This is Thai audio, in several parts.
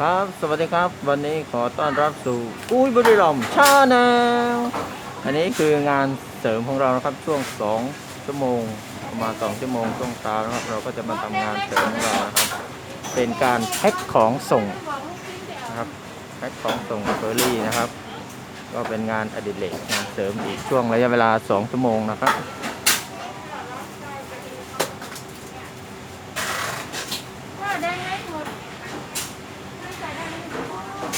ครับ สวัสดีครับ วันนี้ขอต้อนรับสู่อุ้ยบุรีรัมชาแนลอันนี้คืองานเสริมของเรานะครับช่วง 2 ชั่วโมงประมาณ2ชั่วโมงช่วงเช้านะครับ เราก็จะมาทำงานเสริมของเรานะครับ เป็นการแพ็คของส่งนะครับแพ็คของส่งเฟอร์รี่นะครับ ก็เป็นงานอดิเรกงานเสริมอีกช่วงระยะเวลา 2 ชั่วโมงนะครับ ว่าได้ไหมหมดไม่ใส่ได้ไหม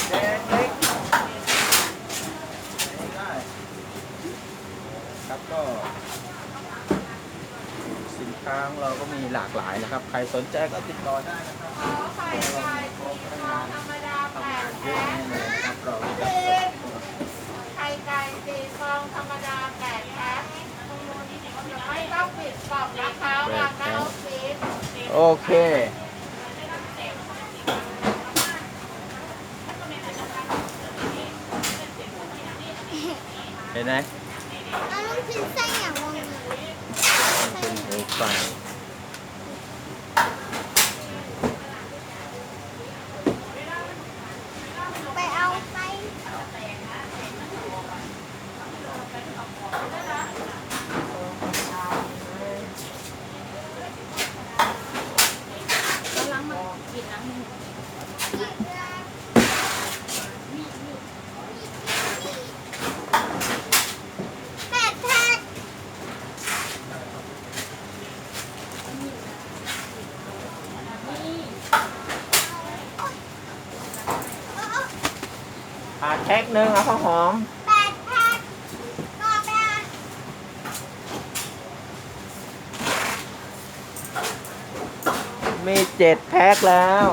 แดงเล็กครับก็สินค้าของเราก็มีหลากหลาย นะครับ ใครสนใจก็ติดต่อได้นะครับขอไข่ไก่สีฟองธรรมดาแปทำงาดนเยแพ็อะคแน่เลยนะครับเราจะส่งไข่ไก่สีฟองธรรมดาแปดแพ็คไม่ต้องปิดกล่องนะคะวางหน้าออฟฟิศโอเคเห็นไหมเอาลูกชิ้นไส้อย่างวงนี้เป็นหูฟัง ไปเอาไส้ ล้างมากินล้างมือ แปดแพ็ค อ่าแท็กหนึ่งเอาข้าวหอม แปดแพ็คต่อไปอะ มีเจ็ดแพ็คแล้ว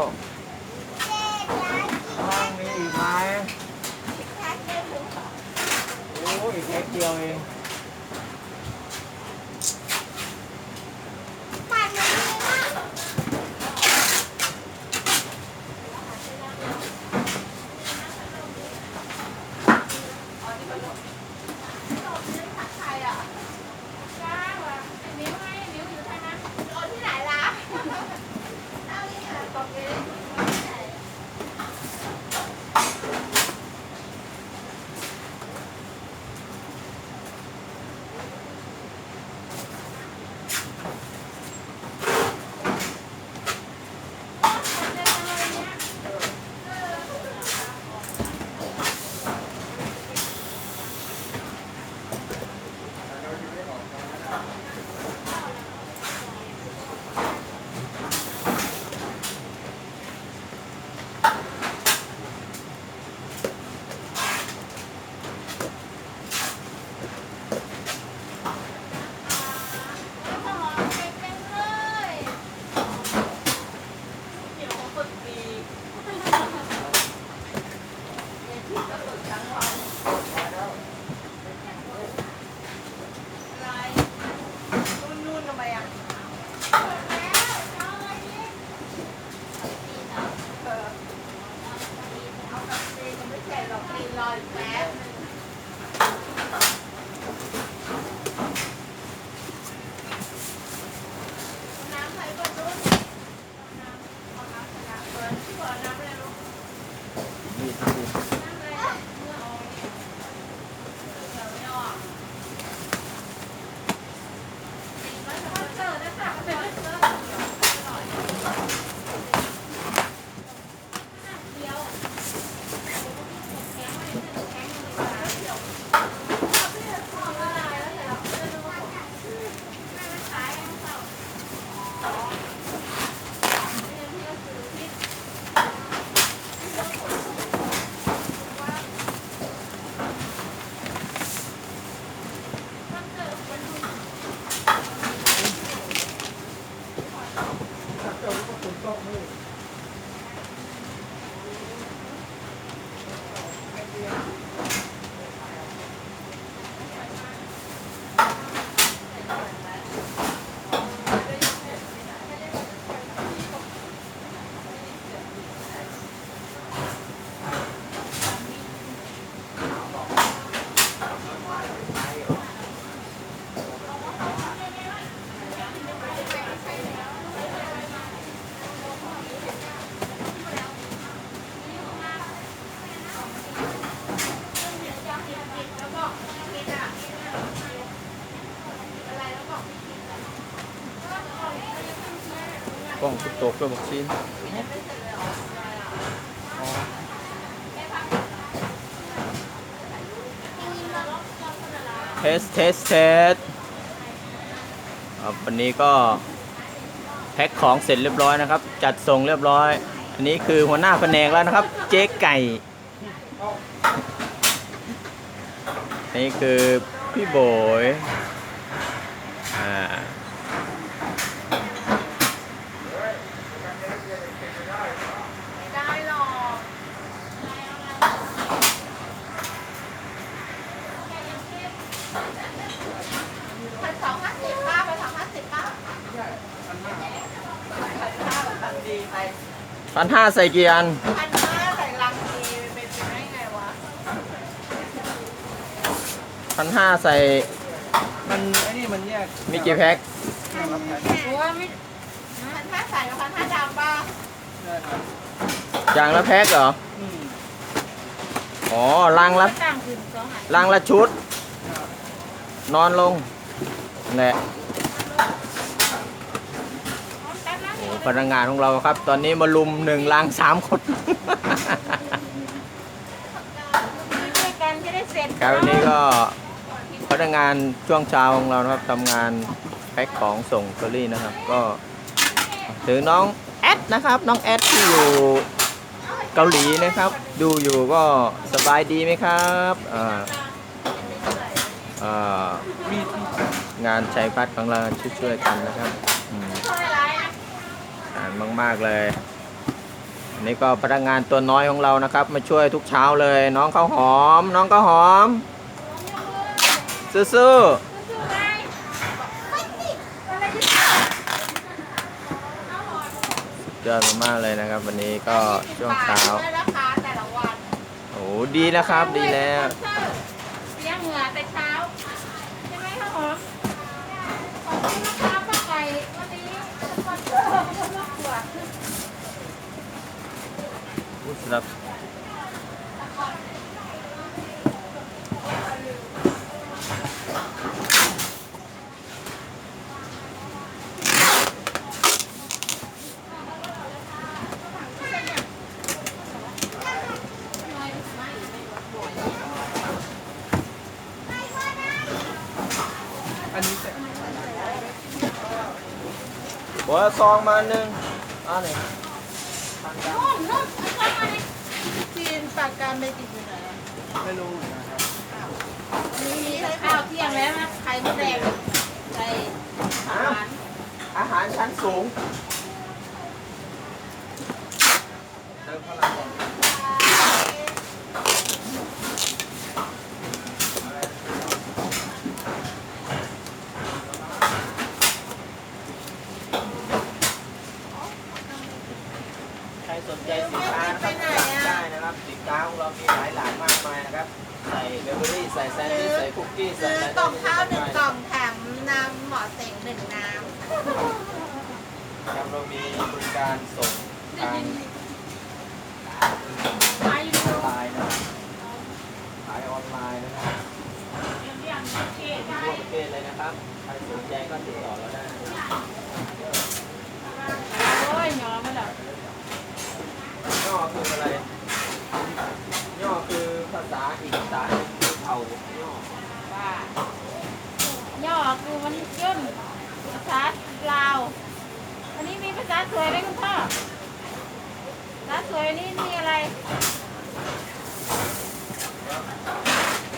ล้องกุตกด้วยบอกชิ้นอ๋อเทสเทสเทสวันนี้ก็แพ็คของเสร็จเรียบร้อยนะครับ จัดส่งเรียบร้อย อันนี้คือหัวหน้าแผนกแล้วนะครับ เจ๊ไก่นี่คือพี่โบยอ่า ไม่ได้หรอกพันสองห้าสิบป้าพันสองห้าสิบป้าพันดีไป พันห้าใส่กี่อันพันห้าใส่ลังดีเป็นไปได้ไงวะ พันห้าใส่มันไอ้นี่มันแยกมีกี่แพ็คหรือว่าไม่พันห้าใส่กับพันห้าดำป่ะใช่ครับอย่างละแพ็คเหรอ อืมอ๋อลังละต่างคืนสองหันลังละชุด นอนลงนั่นแหละโอ้ พนักงานของเราครับ ตอนนี้มาลุมหนึ่งลังสามคนช่วยกันจะได้เสร็จครับวันนี้ก็พนักงานช่วงเช้าของเรานะครับทำงานแพ็คของส่งเคอรี่นะครับ ก็ถึงน้องแอดนะครับ น้องแอดที่อยู่เกาหลีนะครับ ดูอยู่ก็สบายดีไหมครับอ่าอ่ามีดงานชัยพัฒน์ของเราช่วยๆกันนะครับอืม ช่วยอะไรนะ อ่าน มาก ๆ เลยอันนี่ก็พนักงานตัวน้อยของเรานะครับ มาช่วยทุกเช้าเลย น้องข้าวหอม น้องข้าวหอมสู้ๆยอดมากเลยนะครับ วันนี้ก็ช่วงเช้าโอ้ดีแล้วครับ ดีแล้วเลี้ยงเหงื่อแต่เช้าใช่ไหมคะหมขอบคุณนะคะป้าไก่วันนี้สปอนเซอร์ คนละขวดสำหรับอันนี้แต่หัวซองมาหนึ่งเอัน นุ่มนุ่มเอาเข้ามาในจีนปากกาเมจิกอยู่ไหนอะไม่รู้นะครับมีข้าวเที่ยงแล้วนะไข่มดแดงใส่อาหารอาหารชั้นสูงเติมพลังก่อน สนใจสินค้านะครับสั่งได้นะครับสินค้าของเรามีหลายหลากมากมายนะครับ ใส่เบเกอรี่ใส่แซนด์วิชใส่คุกกี้ใส่ซื้ออะไรกล่องได้ข้าวหนึ่งกล่คองแถมน้ำหมอเสงหนึ่งน้รับเรามีบริการส่งทางำไปดูออนไลน์นะครับขายออนไลน์นะครับเรียงเค้กได้ทั่วประเทศเลยนะครับใครสนใจก็ติดต่อเราได้ โอ้ยหยอมาแล้ว ย่อคืออะไร ย่อคือภาษาอีกภาษาหนึ่งคือเอาย่อ ว่าย่อคือมันย่นภาษาลาว อันนี้มีภาษา สวยไหมคุณพ่อภาษาสวยนี่มีอะไร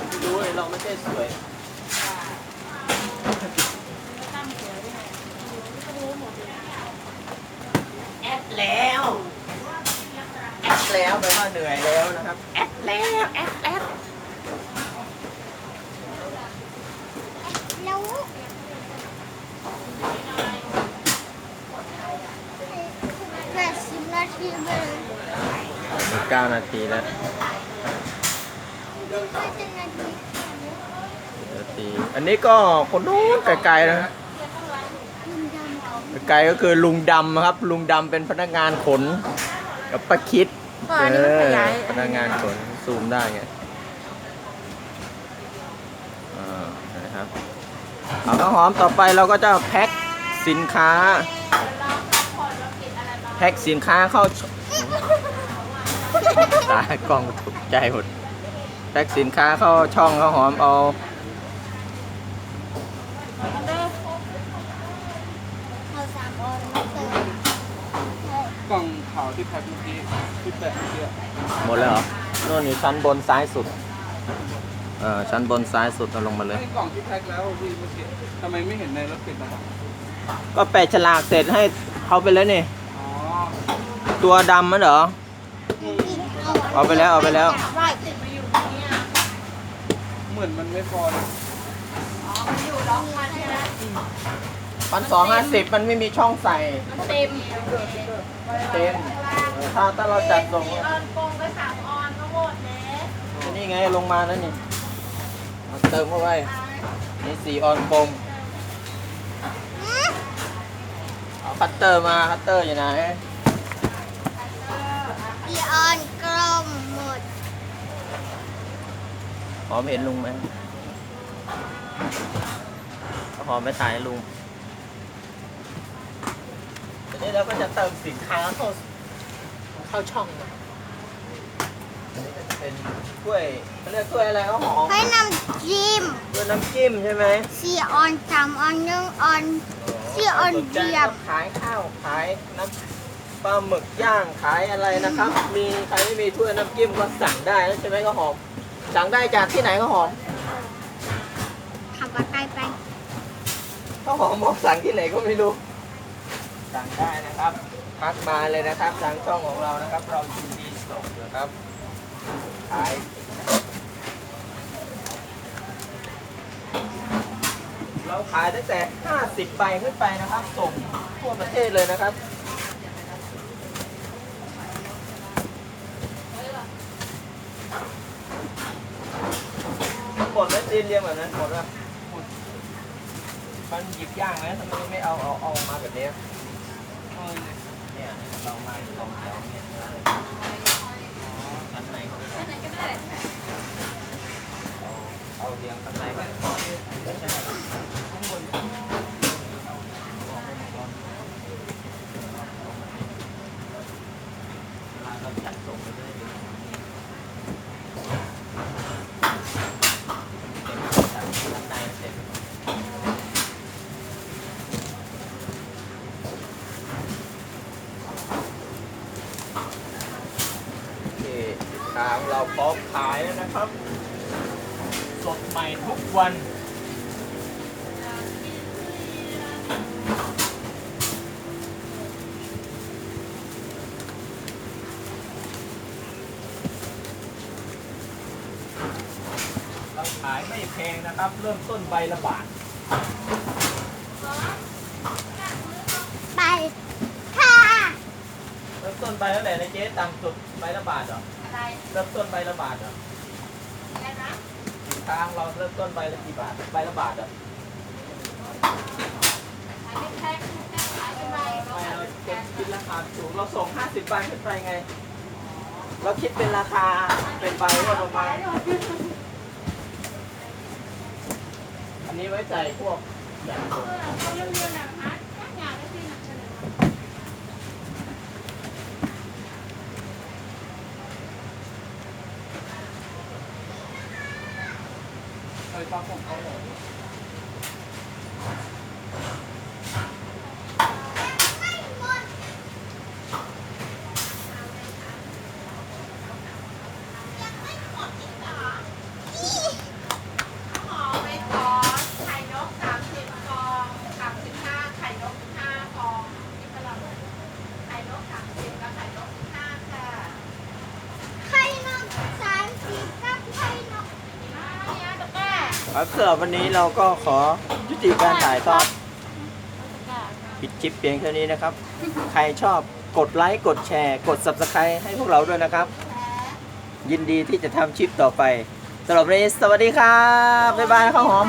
ไม่รู้เลยเราไม่ใช่สวยตั้งสวยด้วยรู้หมดเลยแอดแล้ว แอดแล้วแปลว่าเหนื่อยแล้วนะครับ แอดแล้ว แอดแอด แล้วแปดสิบนาที เลยเก้านาทีแล้วก็จะนาทีนาที อันนี้ก็คนนู้นไกลๆนะฮะลุงดำไกลก็คือลุงดำครับ ลุงดำเป็นพนักงานขน กับป้าคิดเอออันนี้มันขยายพนักงานขนซูมได้ไงอ่านะครับเอาข้าวหอมต่อไปเราก็จะแพ็คสินค้า เราพักผ่อนเราเก็ แพ็คสินค้าเข้าชตากล้องตกใจหมดแพ็คสินค้าเข้าช่องข้าวหอมเอามันเด้อเอาสามออนมาเติมใช่กล่องขาวที่แพ็คเมื่อกี้ที่แปะเมื่อกี้หมดแล้วเหรอโน่นอยู่ชั้นบนซ้ายสุด เออชั้นบนซ้ายสุดเอาลงมาเลย ไอ้กล่องที่แพ็คแล้วพี่เมื่อกี้ทำไมไม่เห็นในรถติดนะครับก็แปะฉลากเสร็จให้เขาไปแล้วนี่อ๋อ ตัวดำมันเหรอเอาเอาไปแล้วเอาไปแล้วว่าติดมาอยู่ตรงนี้อะเหมือนมันไม่พอเลยอ๋อมันอยู่ร้องมันใช่ไหมพันสองห้าสิบมันไม่มีช่องใส่มันเต็มเต็ม ถ้าถ้าเราจัดส่งออนโปงก็สามออนก็หมดเด้นี่ไงลงมาแล้วนี่เอาเติมเข้าไป นี่สี่ออนปมเอาคัตเตอร์มาคัตเตอร์อยู่ไหน อีออนกลมหมด หอมเห็นลุงไหมเอาหอมไปถ่ายให้ลุงทีนี้เราก็จะเติมสินค้าเข้าเข้าช่องนะอันนี้ก็จะเป็นถ้วยเขาเรียกถ้วยอะไรก็หอมให้น้ำจิ้มถ้วยน้ำจิ้มใช่ไหมสี่ออนสามออนหนึ่งออนที่ออนเดียบขายข้าวขายน้ำปลาหมึกย่างขายอะไรนะครับ มีใครไม่มีถ้วยน้ำจิ้มก็สั่งได้แล้วใช่ไหมก็หอม สั่งได้จากที่ไหนก็หอมทำปลาไก่ไปก็หอมบอกสั่งที่ไหนก็ไม่รู้ สั่งได้นะครับทักมาเลยนะครับทางช่องของเรานะครับ เรายินดีส่งนะครับขายเราขายตั้งแต่ 50ใบขึ้นไปนะครับ ส่งทั่วประเทศเลยนะครับ หมดแล้วจีนเรียงแบบนั้นหมดแล้วหมดมันหยิบย่างไหมทำไมไม่เอาเอาเอามาแบบนี้เออเนี่ยเนี่ยเรามาสองแถวเนี่ยชั้นในเขาไม่ได้เอาเอาเรียงข้างในไว้ไ10 วัน เราขายไม่แพงนะครับ เริ่มต้นใบละบาท ไปค่ะเริ่มต้นใบเท่าไหร่นะเจ๊ต่ำสุดใบละบาทเหรอ อะเริ่มต้นใบละบาทเหรอ ค้างเราเริ่มต้นใบละกี่บาทใบละบาทอขายเป็นแพ็คแพ็คขายเป็นใบทำไมเราเก็บคิดราคาสูงเราส่ง 50ใบขึ้นไปไง เราคิดเป็นราคาเป็นใบก็ประมาณอันนี้ไว้ใจพวกอย่างผมเขาเรียนๆนะฮะอยากได้ที่หนักเฉลย เคยฟังของเขาเหรอ หอมใบตอสไข่นกสามสิบฟองสามสิบห้าไข่นกห้าฟองนี่เป็นอะไรไข่นกสามสิบกับไข่นกห้าค่ะ ไข่นกสามสิบกับไข่นก อันนี้ตะกร้า ครับสำหรับวันนี้เราก็ขอยุติการถ่ายทอดปิดคลิปเพียงเท่านี้นะครับ ใครชอบกดไลค์กดแชร์ กด subscribe ให้พวกเราด้วยนะครับ ยินดีที่จะทำคลิปต่อไปสำหรับวันนี้สวัสดีครับ บ๊ายบายข้าวหอม